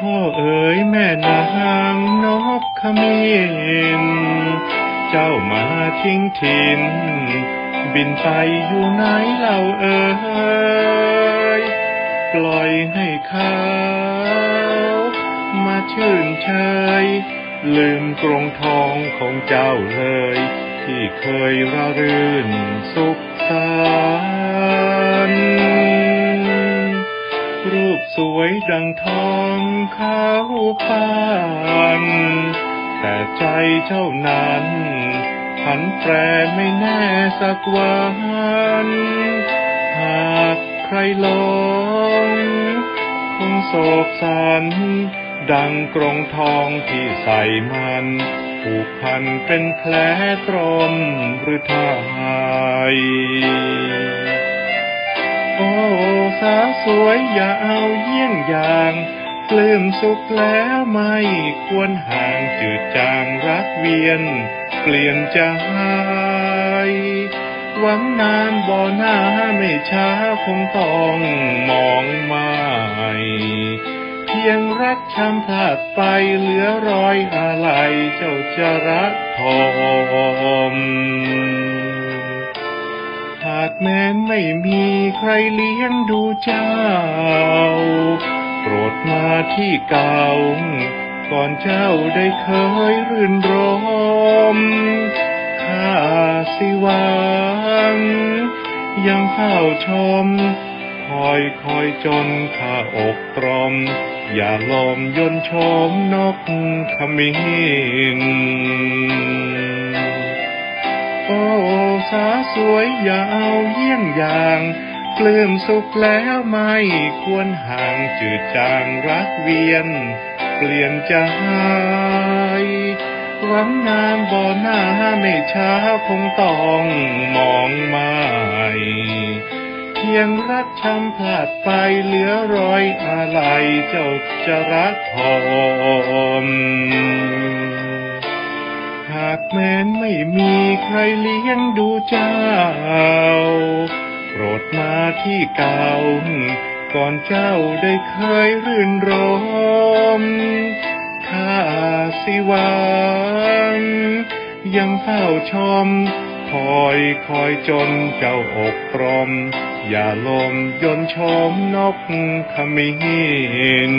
พ่อเอ๋ยแม่นางนกขมิ้น เจ้ามาทิ้งถิ่น บินไปอยู่ไหนเล่าเอ๋ยปล่อยให้เขามาชื่นเชยลืมกรงทองของเจ้าเลย ที่เคยระรื่นสุขสันต์ วยดังทองข้าวปานแต่ใจเจ้านั้นผันแปรไม่แน่สักวันหากใครหลงคงโศกสัน ดังกรงทองที่ใส่มันผูกพันเป็นแผลตรมหรือไทย โอ้สาวสวยอย่าเอาเยี่ยงอย่างปลื้มสุขแล้วไม่ควรห่างจืดจางรักเวียน เปลี่ยนใจหวังนานบ่อหน้าไม่ช้าคงต้องมองไม่เพียงรักช้ำพลาดไปเหลือรอยอะไรเจ้าจะรักทอม แม้ไม่มีใครเลี้ยงดูเจ้า โปรดมาที่เก่า ก่อนเจ้าได้เคยรื่นรมข้าสิวัง ยังเฝ้าชม คอยคอยจนข้าอกตรม อย่าลมยนชมนกขมิ้นโอ้ สาวสวยอย่าเอาเยี่ยงอย่างปลื้มสุขแล้วไม่ควรห่างจืดจางรักเวียน เปลี่ยนใจหวังนานบ่อหน้าไม่ช้าคงต้องมองไม่เพียงรักช้ำพลาดไปเหลือรอยอะไรเจ้าจะรักทอมากแม้นไม่มีใครเลี้ยงดูเจ้า โปรดมาที่เก่า ก่อนเจ้าได้เคยรื่นรมข้าสิวังยังเฝ้าชม คอยคอยจนเจ้าอกตรม อย่าลมยนชมนกขมิ้น